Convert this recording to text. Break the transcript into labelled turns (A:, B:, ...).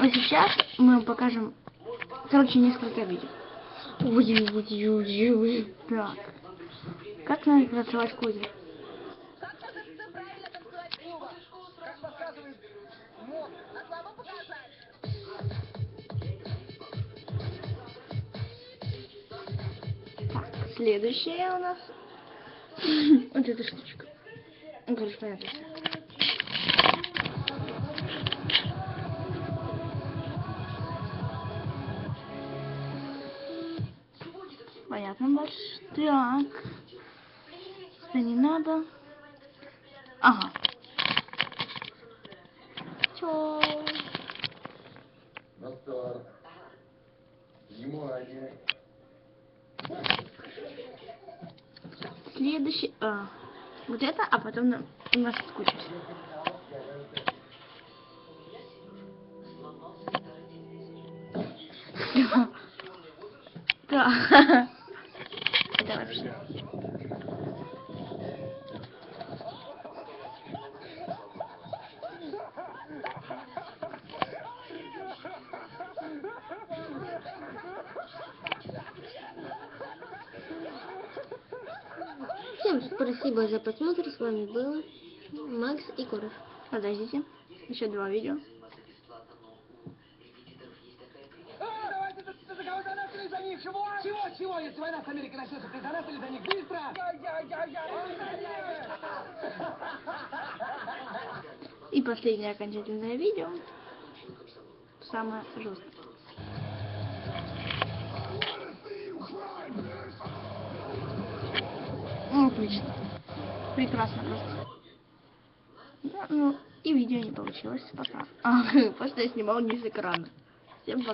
A: А сейчас мы покажем, короче, несколько видео. Так. Как надо
B: танцевать показать.
A: Так, следующее у нас. Вот эта штучка. Ну, короче, понятно Понятно больше. Так. Что не надо. Ага. Чё?
C: На старт. Внимание.
A: Следующий. А, вот это, а потом на- у нас скучить. Да. Вообще.
D: Всем спасибо за просмотр. С вами был Макс и Коров.
A: Подождите. Еще два видео.
B: А, давайте за, за кого заносили за них? Чего? Чего, чего? Если война с Америкой начнется, ты заносили за них быстро?
A: И последнее окончательное видео. Самое жесткое. Ну, Отлично. Прекрасно просто. Да, ну, и видео не получилось пока. А, что я снимал не с экрана. Всем пока.